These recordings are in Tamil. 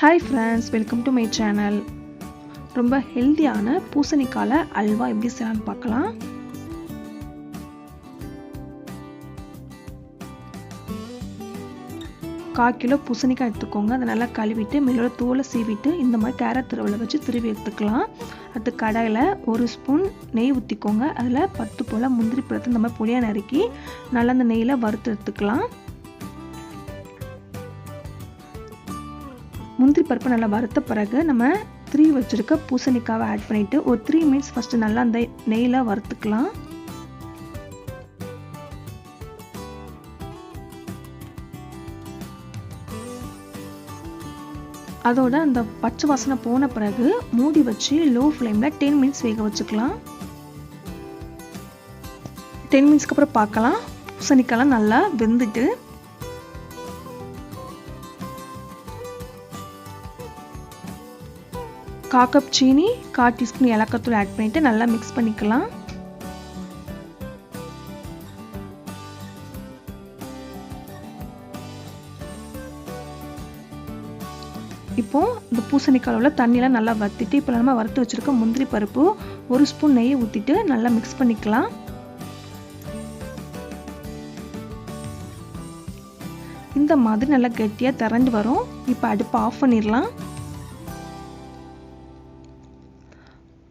Hi friends welcome to my channel ரொம்ப ஹெல்த்தியான பூசணிக்கால அல்வா எப்படி செய்யலாம்னு பார்க்கலாம். கால் கிலோ பூசணிக்காய் எடுத்துக்கோங்க. அதை நல்லா கழுவிட்டு மேலோட தோலை சீவிட்டு இந்த மாதிரி கேரட் திருவலை வச்சு திருவி எடுத்துக்கலாம். அடுத்து கடாயில் ஒரு ஸ்பூன் நெய் ஊற்றிக்கோங்க அதில் பத்து போல் முந்திரி பழத்தை இந்த மாதிரி பொடியாக நறுக்கி நல்லா அந்த நெய்யில் வறுத்து எடுத்துக்கலாம். முந்திரி பருப்பு நல்லா வறுத்த பிறகு நம்ம த்ரீ வச்சுருக்க பூசணிக்காவை ஆட் பண்ணிவிட்டு ஒரு த்ரீ மினிட்ஸ் ஃபஸ்ட்டு நல்லா அந்த நெய்யில் வறுத்துக்கலாம். அதோட அந்த பச்சை வாசனை போன பிறகு மூடி வச்சு லோ ஃப்ளேமில் டென் மினிட்ஸ் வேக வச்சுக்கலாம். டென் மினிட்ஸ்க்கு அப்புறம் பார்க்கலாம். பூசணிக்காலாம் நல்லா வெந்துட்டு காக்கப் கப் சீனி கால் டீஸ்பூன் ஏலக்காத்தூள் ஆட் பண்ணிவிட்டு நல்லா மிக்ஸ் பண்ணிக்கலாம். இப்போது இந்த பூசணிக்காயில் தண்ணியெலாம் நல்லா வற்றிட்டு இப்போ நம்ம வறுத்து வச்சுருக்க முந்திரி பருப்பு ஒரு ஸ்பூன் நெய்யை ஊற்றிட்டு நல்லா மிக்ஸ் பண்ணிக்கலாம். இந்த மாதிரி நல்லா கெட்டியாக திரண்டு வரும். இப்போ அடுப்பை ஆஃப் பண்ணிடலாம்.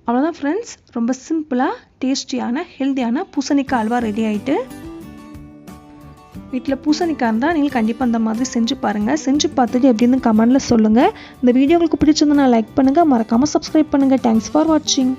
அவ்வளோதான் ஃப்ரெண்ட்ஸ் ரொம்ப சிம்பிளாக டேஸ்டியான ஹெல்த்தியான பூசணிக்காய் அல்வா ரெடி ஆகிட்டு வீட்டில் பூசணிக்காய் இருந்தால் நீங்கள் கண்டிப்பாக அந்த மாதிரி செஞ்சு பாருங்கள் செஞ்சு பார்த்துட்டு எப்படின்னு கமெண்டில் சொல்லுங்கள் இந்த வீடியோ உங்களுக்கு பிடிச்சிருந்தா லைக் பண்ணுங்கள் மறக்காமல் சப்ஸ்கிரைப் பண்ணுங்கள் தேங்க்ஸ் ஃபார் வாட்சிங்